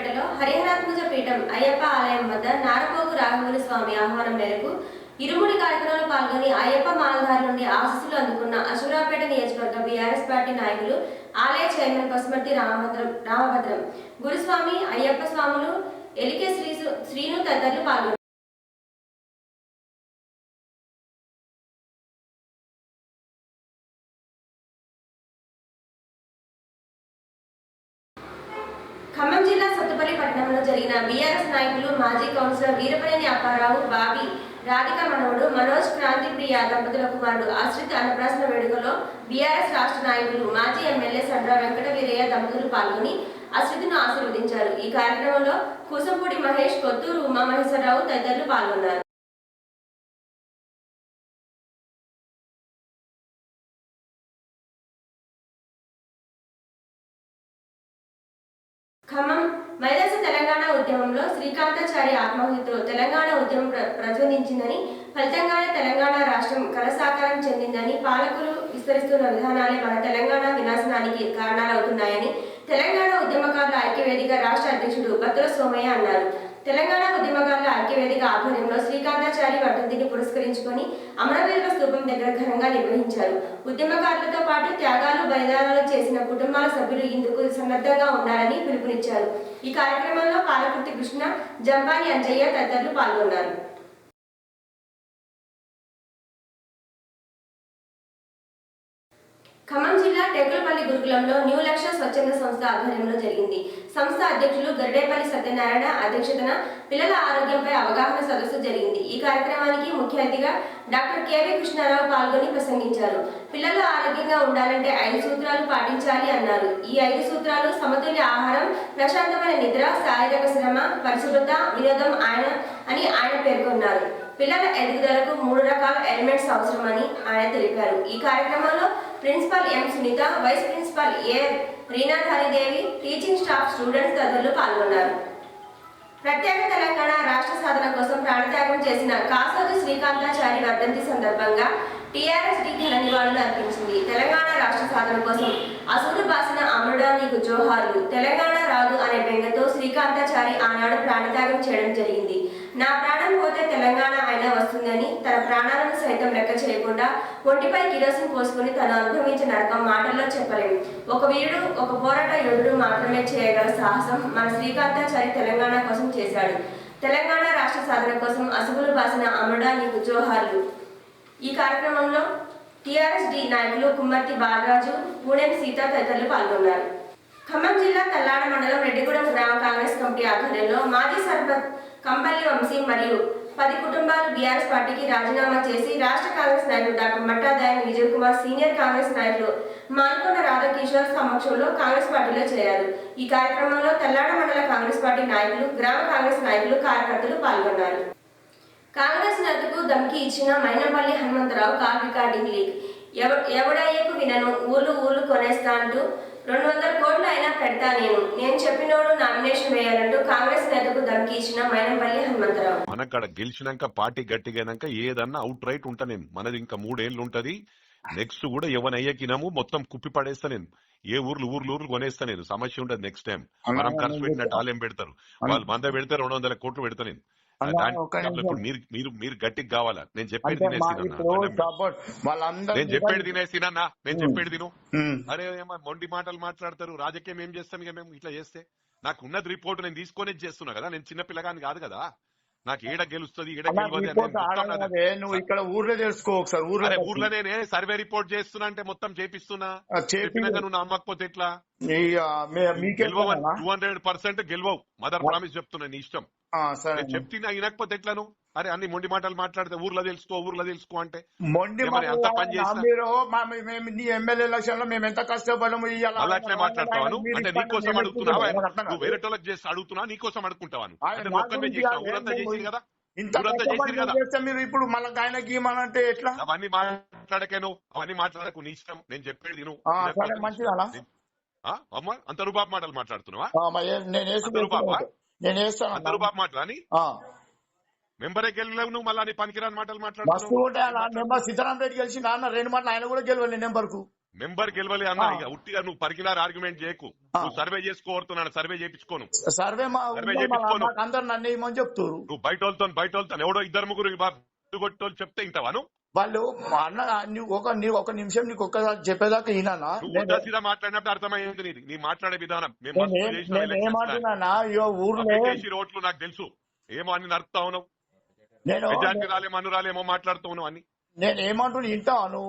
భద్రాద్రి హరిహరాత్మజ పీఠం అయ్యప్ప ఆలయం వద్ద నారపోగు రాఘవులు స్వామి ఆహ్వానం మేరకు ఇరుముడి కార్యక్రమంలో పాల్గొని అయ్యప్ప మాలధారి నుండి ఆశీస్సులు అందుకున్న అశురాపేట నియోజకవర్గ బీఆర్ఎస్ పార్టీ నాయకులు ఆలయ చైర్మన్ పసుమర్తి రామభద్రం రామభద్రం. గురుస్వామి అయ్యప్ప స్వాములు ఎలికే శ్రీ శ్రీను తదితరులు పాల్గొన్నారు. ఖమ్మం జిల్లా సత్తుపల్లి పట్టణంలో జరిగిన బీఆర్ఎస్ నాయకులు మాజీ కౌన్సిలర్ వీరపనేని అప్పారావు బాబీ రాధిక మనవుడు మనోజ్ క్రాంతిప్రియ దంపతుల కుమారుడు ఆశ్రిత్ అన్నప్రాసన వేడుకలో బీఆర్ఎస్ రాష్ట్ర నాయకులు మాజీ ఎమ్మెల్యే సండ్ర వెంకట వీరయ్య దంపతులు పాల్గొని అశ్రిత్ను ఆశీర్వదించారు. ఈ కార్యక్రమంలో కూసంపూడి మహేష్ కొత్తూరు ఉమామహేశ్వరరావు తదితరులు పాల్గొన్నారు. శ్రీకాంతాచారి ఆత్మహత్యతో తెలంగాణ ఉద్యమం ప్ర ప్రజ్వలించిందని ఫలితంగానే తెలంగాణ రాష్ట్రం కలసాకారం చెందిందని పాలకులు విస్తరిస్తున్న విధానాలే మన తెలంగాణ వినాశనానికి కారణాలవుతున్నాయని తెలంగాణ ఉద్యమకారుల ఐక్యవేదిక రాష్ట్ర అధ్యక్షుడు బత్తుల సోమయ్య అన్నారు. తెలంగాణ ఉద్యమకారుల ఐక్యవేదిక ఆధ్వర్యంలో శ్రీకాంతాచారి వర్ధంతిని పురస్కరించుకొని అమరవీరుల స్థూపం దగ్గర ఘనంగా నిర్వహించారు. ఉద్యమకారులతో పాటు త్యాగాలు బలిదానాలు చేసిన కుటుంబాల సభ్యులు ఇందుకు సన్నద్ధంగా ఉండాలని పిలుపునిచ్చారు. ఈ కార్యక్రమంలో పాలకుర్తి కృష్ణ జంపాని అంజయ్య తదితరులు పాల్గొన్నారు. ఖమ్మం జిల్లా టెకులపల్లి గురుకులంలో న్యూ లక్ష స్వచ్ఛంద సంస్థ ఆధ్వర్యంలో జరిగింది. సంస్థ అధ్యక్షులు గరిడేపల్లి సత్యనారాయణ అధ్యక్షతన పిల్లల ఆరోగ్యంపై అవగాహన సదస్సు జరిగింది. ఈ కార్యక్రమానికి ముఖ్య అతిథిగా డాక్టర్ కేవీ కృష్ణారావు పాల్గొని ప్రసంగించారు. పిల్లలు ఆరోగ్యంగా ఉండాలంటే ఐదు సూత్రాలు పాటించాలి అన్నారు. ఈ ఐదు సూత్రాలు సమతుల్య ఆహారం ప్రశాంతమైన నిద్ర శారీరక శ్రమ పరిశుభ్రత వినోదం ఆయన అని ఆయన పేర్కొన్నారు. పిల్లల ఎదుగుదలకు మూడు రకాల ఎలిమెంట్స్ అవసరమని ఆయన తెలిపారు. ఈ కార్యక్రమంలో principal M. Sunitha vice principal A. రీనాధారిదేవి teaching staff students తదితరులు పాల్గొన్నారు. ప్రత్యేక తెలంగాణ రాష్ట్ర సాధన కోసం ప్రాణత్యాగం చేసిన కాసోజు శ్రీకాంతాచారి వర్ధంతి సందర్భంగా టీఆర్ఎస్ డి నివాళులు అర్పించింది తెలంగాణ రాష్ట్ర సాధన కోసం అసూరు బాసిన అమరుడా నీకు జోహార్లు. తెలంగాణ రాదు అనే బెంగతో శ్రీకాంతాచారి ఆనాడు ప్రాణత్యాగం చేయడం జరిగింది. నా ప్రాణం పోతే తెలంగాణ అయినా వస్తుందని తన ప్రాణాలను సైతం లెక్క చేయకుండా ఒంటిపై కిరోసిన్ పోసుకుని తను అనుభవించిన నరకం మాటల్లో చెప్పలేము ఒక వీరుడు ఒక పోరాట యోధుడు మాత్రమే చేయగల సాహసం మన శ్రీకాంతాచారి తెలంగాణ కోసం చేశాడు. తెలంగాణ రాష్ట్ర సాధన కోసం అసుగులు బాసిన అమరుడా నీకు జోహార్లు. ఈ కార్యక్రమంలో టిఆర్ఎస్ డి నాయకులు కుమ్మర్తి బాలరాజు పూణెం సీత తదితరులు పాల్గొన్నారు. ఖమ్మం జిల్లా తల్లాడ మండలం రెడ్డిగూడెం గ్రామ కాంగ్రెస్ కమిటీ ఆధ్వర్యంలో మాజీ సర్పంచ్ కంపల్లి వంశీ మరియు పది కుటుంబాలు బీఆర్ఎస్ పార్టీకి రాజీనామా చేసి రాష్ట్ర కాంగ్రెస్ నాయకులు డాక్టర్ మట్టాదాయని విజయ్ కుమార్ సీనియర్ కాంగ్రెస్ నాయకులు మాల్కొండ రాధాకిషోర్ సమక్షంలో కాంగ్రెస్ పార్టీలో చేరారు. ఈ కార్యక్రమంలో తెల్లాడ మండల కాంగ్రెస్ పార్టీ నాయకులు గ్రామ కాంగ్రెస్ నాయకులు కార్యకర్తలు పాల్గొన్నారు. కాంగ్రెస్ నేతకు ధమ్కి ఇచ్చిన Mainapalli Hanumantharao call recording leak. ఎవ ఎవడయ్యకు వినను ఊళ్ళు ఊళ్ళు కొనేస్తా అంటూ రెండు వందల కోట్లు అయినా పెడతా నేను నేను చెప్పినోడు నామినేషన్ వేయాలంటూ కాంగ్రెస్ నేతకు ధమ్కి ఇచ్చిన మైనంపల్లి హనుమంతరావు. మనకాడ గెలిచినాక పార్టీ గట్టిగానాక ఏదన్నా అవుట్ రైట్ ఉంటా నేను మనది ఇంకా మూడేళ్ళు ఉంటది నెక్స్ట్ కూడా ఎవనయ్యకినాము మొత్తం కుప్పి పడేస్తా నేను ఏ ఊర్లు ఊర్లు ఊర్లు కొనేస్తా నేను సమస్య ఉండదు నెక్స్ట్ టైం. మనం ఖర్చు పెట్టినట్టు ఏం పెడతారు. వాళ్ళు మంద పెడితే రెండు వందల కోట్లు పెడతా నేను ఇప్పుడు మీరు మీరు మీరు గట్టిగా కావాలా? నేను చెప్పేది తినేసి నేను చెప్పేది తినేసినన్నా నేను. చెప్పేది తిను. అరే ఏమో మొండి మాటలు మాట్లాడతారు రాజకీయం ఏం చేస్తాం ఇక మేము ఇట్లా చేస్తే? నాకు ఉన్నది రిపోర్ట్ నేను తీసుకొని చేస్తున్నా కదా నేను చిన్న పిల్లగాని కాదు కదా. నాకు ఏడ గెలుస్తుంది అన్నా, గెలవదు నువ్వు ఇక్కడ ఊర్లో తెలుసుకో ఒకసారి ఊర్లో ఊర్లో నేనే సర్వే రిపోర్ట్ చేస్తున్నా అంటే మొత్తం చేపిస్తున్నా. చెప్పినాక నువ్వు నమ్మకపోతే ఎట్లా? గెలవవు? టూ హండ్రెడ్ పర్సెంట్ గెలవవు. మదర్ ప్రామిస్ చెప్తున్నా నీ ఇష్టం. చెప్తున్నా వినకపోతే ఎట్లా నువ్వు? అరే అన్ని మొండి మాటలు మాట్లాడితే ఊర్లో తెలుసుకో ఊర్లో తెలుసుకో అంటే. మొండి? మీరు నీ ఎమ్మెల్యే ఎలక్షన్లో మేము ఎంత కష్టపడము మళ్ళీ అట్లే మాట్లాడతావాను మీరు అంటే నీకోసం అడుగుతున్నావా? నువ్వు. వేరే వాళ్ళకి చేసి అడుగుతున్నా నీకోసం అడుగుకుంటావాను అంటే ఒక్కనే చేసినా ఊరంతా చేసింది కదా? మీరు ఇప్పుడు మళ్ళీ ఆయనకి ఎట్లా? అవన్నీ మాట్లాడకే నువ్వు. అవన్నీ మాట్లాడకు నీ ఇష్టం. నేను చెప్పేది ఆ, అమ్మా అంత రూపాపు మాటలు మాట్లాడుతున్నావా? నేను వేస్తాను అంత రూపాపు మాటలు అని. మెంబరే గెలలేవు నువ్వు మళ్ళీ పనికిరాని మాటలు మాట్లాడుతున్నావు? సీతారాం రెడ్డి గెలిచి నాన్న రెండు మాటలు ఆయన కూడా గెలవాలి నెంబర్కు మెంబర్ గెలవలే అన్న. ఇక ఉట్టిగా నువ్వు పరికినారు ఆర్గ్యుమెంట్ చేయకు. నువ్వు సర్వే చేసుకోరుతున్నాను సర్వే చేయించుకోను. సర్వే మా సర్వే చేయించుకోను. అందరు నన్ను వేయమని చెప్తారు? నువ్వు బయట వాళ్ళతో బయట వాళ్ళతో ఎవడో ఇద్దరు ముగ్గురు కొట్టోళ్ళు చెప్తే ఇంటవాను వాళ్ళు అన్న నువ్వు ఒక ఒక నిమిషం నీకు ఒక్కసారి చెప్పేదాకా ఈనానా మాట్లాడినప్పుడు అర్థమైంది నీది. నీ మాట్లాడే విధానం. మేము ఊర్లో రోడ్లు నాకు తెలుసు. ఏమో అన్ని నడుపుతా ఉన్నావు. నేను మెజార్టీ రాలేమో అను రాలేమో మాట్లాడుతూ ఉన్నావు అని నేను ఏమంటున్నా వింటాను.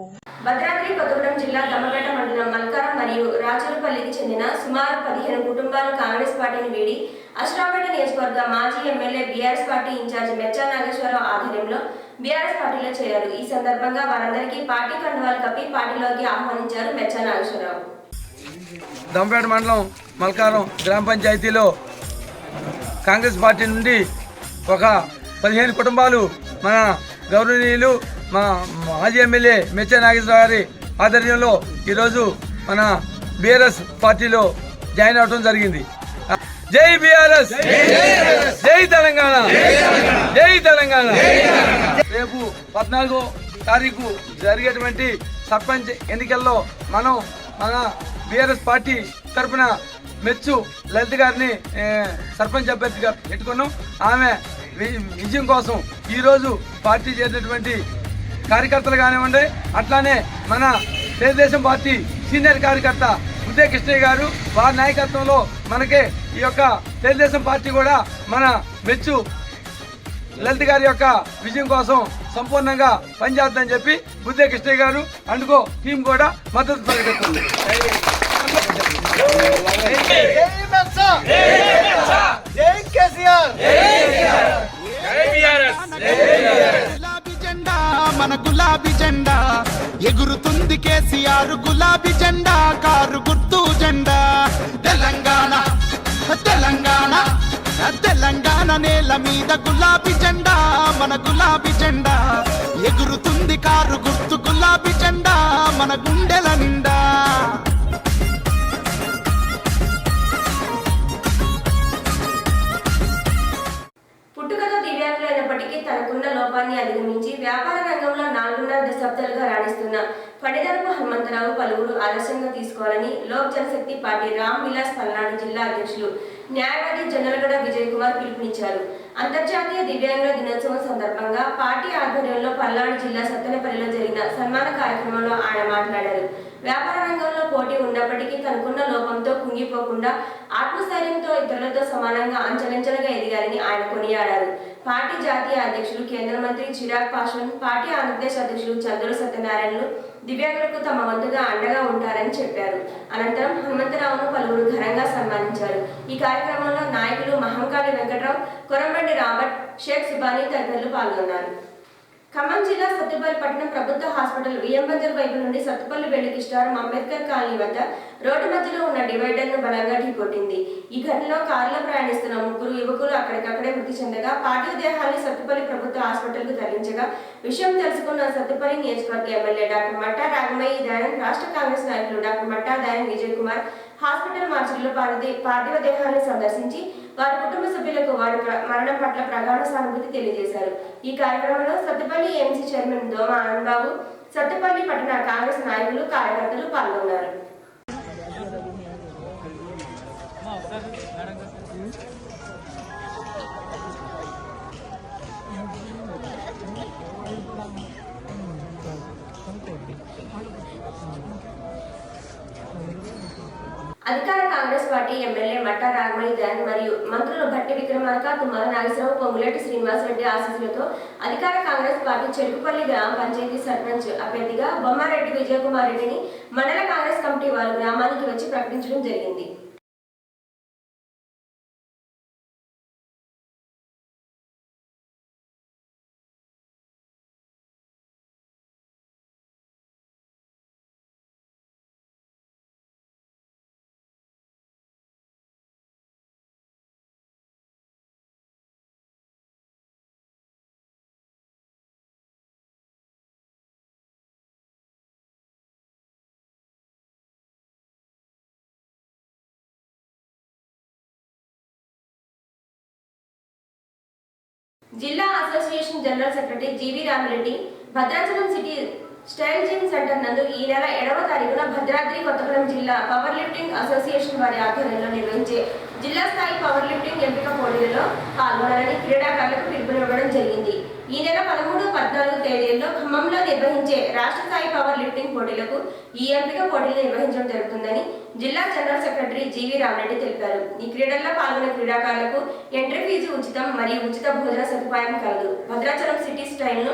భద్రాద్రి కొత్తగూడెం జిల్లా దమ్మపేట మండలం మల్కారం మరియు రాజులపల్లికి చెందిన సుమారు పదిహేను కుటుంబాలు కాంగ్రెస్ పార్టీని వీడి అశ్రాపేట నియోజకవర్గ మాజీ MLA BRS party in-charge Mecha Nageswararao ఆధ్వర్యంలో బీఆర్ఎస్ పార్టీలో చేరారు. ఈ సందర్భంగా వారందరికీ పార్టీ కండువాలు కప్పి పార్టీలోకి ఆహ్వానించారు మెచ్చా నాగేశ్వరరావు. దంపేట మండలం మల్కారం గ్రామ పంచాయతీలో కాంగ్రెస్ పార్టీ నుండి ఒక పదిహేను కుటుంబాలు మన గౌరవనీయులు మా మాజీ ఎమ్మెల్యే మెచ్చ నాగేశ్వర గారి ఆధ్వర్యంలో ఈరోజు మన బీఆర్ఎస్ పార్టీలో జాయిన్ అవడం జరిగింది. జై బీఆర్ఎస్! జై తెలంగాణ! జై తెలంగాణ! రేపు పద్నాలుగో తారీఖు జరిగేటువంటి సర్పంచ్ ఎన్నికల్లో మనం మన బీఆర్ఎస్ పార్టీ తరపున మెచ్చు లలిత గారిని సర్పంచ్ అభ్యర్థిగా పెట్టుకున్నాం. ఆమె విజయం కోసం ఈరోజు పార్టీ చేసినటువంటి కార్యకర్తలు కానివ్వండి అట్లానే మన తెలుగుదేశం పార్టీ సీనియర్ కార్యకర్త ఉదయ కృష్ణయ్య గారు వారి నాయకత్వంలో మనకి ఈ యొక్క తెలుగుదేశం పార్టీ కూడా మన మెచ్చు లలిత్ గారి యొక్క విజయం కోసం సంపూర్ణంగా పనిచేద్దని చెప్పి బుద్ధే కృష్ణయ్య గారు అందుకో టీం కూడా మద్దతు ప్రకటిస్తుంది. గులాబీ జెండా మన గులాబీ జెండా ఎగురుతుంది కేసీఆర్ గులాబీ జెండా కారు గుర్తు జెండా తెలంగాణ తెలంగాణ తెలంగాణ నేల మీద గులాబీ జెండా మన గులాబీ జెండా ఎగురుతుంది కారు గుర్తు గులాబీ జెండా మన గుండెల నిండా లోపాన్ని అధిగమించి వ్యాపార రంగంలో నాలుగున్నర దశాబ్దాలుగా రాణిస్తున్న పడిదరపు హనుమంతరావు పలువురు ఆదర్శంగా తీసుకోవాలని లోక్ జనశక్తి పార్టీ రామ్ విలాస్ పల్నాడు జిల్లా అధ్యక్షులు న్యాయవాది జనల్గడ విజయ్ కుమార్ పిలుపునిచ్చారు. అంతర్జాతీయ దివ్యాంగుల దినోత్సవం సందర్భంగా పార్టీ ఆధ్వర్యంలో పల్నాడు జిల్లా సత్తెనపల్లిలో జరిగిన సన్మాన కార్యక్రమంలో ఆయన మాట్లాడారు. వ్యాపార రంగంలో పోటీ ఉన్నప్పటికీ తనకున్న లోపంతో కుంగిపోకుండా ఆత్మస్థైర్యంతో ఇతరులతో సమానంగా అంచలంచలుగా ఎదిగారని ఆయన కొనియాడారు. పార్టీ జాతీయ అధ్యక్షులు కేంద్ర మంత్రి చిరాగ్ పాస్వాన్ పార్టీ ఆంధ్రప్రదేశ్ అధ్యక్షులు చంద్రుడు సత్యనారాయణలు దివ్యాంగులకు తమ వంతుగా అండగా ఉంటారని చెప్పారు. అనంతరం హనుమంతరావును పలువురు ఘనంగా సన్మానించారు. ఈ కార్యక్రమంలో నాయకులు మహంకాళి వెంకట్రావు కొరంబండి రాబర్ట్ షేక్ సుబానీ తదితరులు పాల్గొన్నారు. ఖమ్మం జిల్లా సత్తుపల్లి పట్టణం ప్రభుత్వ హాస్పిటల్ విఎంబంజర్ వైపు నుండి సత్తుపల్లి వెళ్ళికి కిష్టారం అంబేద్కర్ కాలనీ వద్ద రోడ్డు మధ్యలో ఉన్న డివైడర్ను బలంగా ఢీకొట్టింది. ఈ ఘటనలో కారులో ప్రయాణిస్తున్న ముగ్గురు యువకులు అక్కడికక్కడే మృతి చెందగా పార్టీ దేహాన్ని సత్తుపల్లి ప్రభుత్వ హాస్పిటల్కు తరలించగా విషయం తెలుసుకున్న సత్తుపల్లి నియోజకవర్గ ఎమ్మెల్యే డాక్టర్ మట్టా రాగమయ్య దయానంద్ రాష్ట్ర కాంగ్రెస్ నాయకులు డాక్టర్ మట్టా దయానంద్ విజయ్ కుమార్ హాస్పిటల్ మార్చిలో పార్థి పార్థివ దేహాన్ని సందర్శించి వారి కుటుంబ సభ్యులకు వారి ప్ర- మరణం పట్ల ప్రగాఢ సానుభూతి తెలియజేశారు. ఈ కార్యక్రమంలో సత్తుపల్లి ఎంసీ చైర్మన్ దోమ ఆనందబాబు సత్తుపల్లి పట్టణ కాంగ్రెస్ నాయకులు కార్యకర్తలు పాల్గొన్నారు. అధికార Congress party MLA Matta Ragamani మరియు మంత్రులు భట్టి విక్రమార్క తుమ్మల నాగేశ్వరరావు పొంగులేటి శ్రీనివాసరెడ్డి ఆశీస్సులతో అధికార కాంగ్రెస్ పార్టీ చెరుకుపల్లి గ్రామ పంచాయతీ సర్పంచ్ అభ్యర్థిగా బొమ్మారెడ్డి విజయకుమార్ రెడ్డిని మండల కాంగ్రెస్ కమిటీ వారు గ్రామానికి వచ్చి ప్రకటించడం జరిగింది. జిల్లా association general secretary GV Ramireddy Bhadrachalam city style gym centre నందు ఈ నెల ఏడవ తారీఖున భద్రాద్రి కొత్తగూడెం జిల్లా పవర్ లిఫ్టింగ్ అసోసియేషన్ వారి ఆధ్వర్యంలో నిర్వహించే జిల్లా స్థాయి పవర్ లిఫ్టింగ్ ఎంపిక పోటీలలో పాల్గొనాలని క్రీడాకారులకు పిలుపునివ్వడం జరిగింది. ఈ నెల పదమూడు పద్నాలుగు తేదీల్లో ఖమ్మంలో నిర్వహించే రాష్ట్ర స్థాయి పవర్ లిఫ్టింగ్ పోటీలకు ఈ ఎంపిక పోటీలు నిర్వహించడం జరుగుతుందని జిల్లా జనరల్ సెక్రటరీ జీవి రామరెడ్డి తెలిపారు. ఈ క్రీడల్లో పాల్గొనే క్రీడాకారులకు ఎంట్రీ ఫీజు ఉచితం మరియు ఉచిత భోజన సదుపాయం కలదు. భద్రాచలం సిటీ స్టైల్ను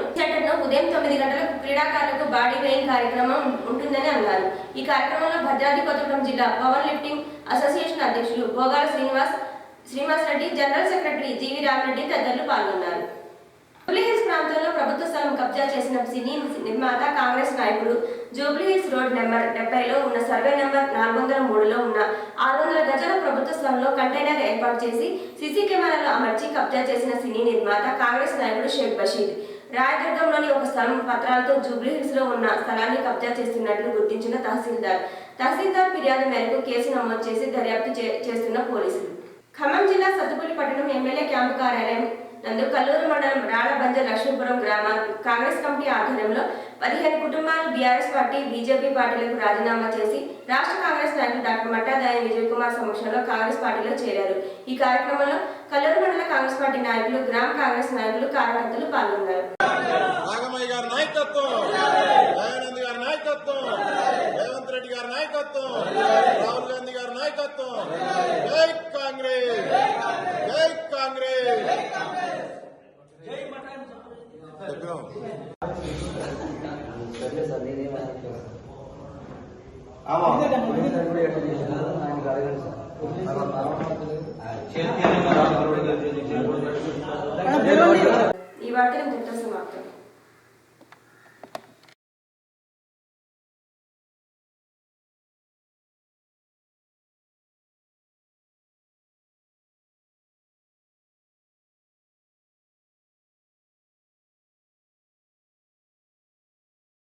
ఉదయం తొమ్మిది గంటలకు క్రీడాకారులకు బాడీ వేయింగ్ కార్యక్రమం ఉంటుందని అన్నారు. ఈ కార్యక్రమంలో భద్రాద్రి కొత్తగూడెం జిల్లా పవర్ లిఫ్టింగ్ అసోసియేషన్ అధ్యక్షులు Bhogala Srinivas Srinivas Reddy general secretary GV Ramareddy తదితరులు పాల్గొన్నారు జూబ్లీహిల్స్ ప్రాంతంలో ప్రభుత్వ స్థలం కబ్జా చేసిన సినీ నిర్మాత కాంగ్రెస్ నాయకుడు జూబ్లీహిల్స్ రోడ్ నెంబర్ డెబ్బైలో ఉన్న సర్వే నెంబర్ నాలుగు వందల మూడులో ఉన్న ఆరు వందల గజాల ప్రభుత్వ స్థలంలో కంటైనర్ ఏర్పాటు చేసి సీసీ కెమెరాలు అమర్చి కబ్జా చేసిన సినీ నిర్మాత కాంగ్రెస్ నాయకుడు షేక్ బషీద్ రాయదుర్గంలోని ఒక స్థలం పత్రాలతో జూబ్లీహిల్స్లో ఉన్న స్థలాన్ని కబ్జా చేస్తున్నట్లు గుర్తించిన తహసీల్దార్. తహసీల్దార్ ఫిర్యాదు మేరకు కేసు నమోదు చేసి దర్యాప్తు చే- చేస్తున్న పోలీసులు. ఖమ్మం జిల్లా సత్తుపల్లి పట్టణం ఎమ్మెల్యే క్యాంపు కార్యాలయం నందు కల్లూరు మండలం రాళ్ళబంజ లక్ష్మీపురం గ్రామ కాంగ్రెస్ కమిటీ ఆధ్వర్యంలో పదిహేను కుటుంబాలు బీఆర్ఎస్ పార్టీ బీజేపీ పార్టీలకు రాజీనామా చేసి రాష్ట్ర కాంగ్రెస్ నాయకులు డాక్టర్ మట్టాదాయ విజయ్ కుమార్ సమక్షంలో కాంగ్రెస్ పార్టీలో చేరారు. ఈ కార్యక్రమంలో కల్లూరు మండల కాంగ్రెస్ పార్టీ నాయకులు గ్రామ కాంగ్రెస్ నాయకులు కార్యకర్తలు పాల్గొన్నారు. నాయకత్వం! దయానంద్ గారి నాయకత్వం! రేవంత్ రెడ్డి గారి నాయకత్వం! రాహుల్ గాంధీ గారి నాయకత్వం జై కాంగ్రెస్ జై కాంగ్రెస్ చెప్పినాం. ఈ వార్తలు ఇంతటితో సమాప్తం.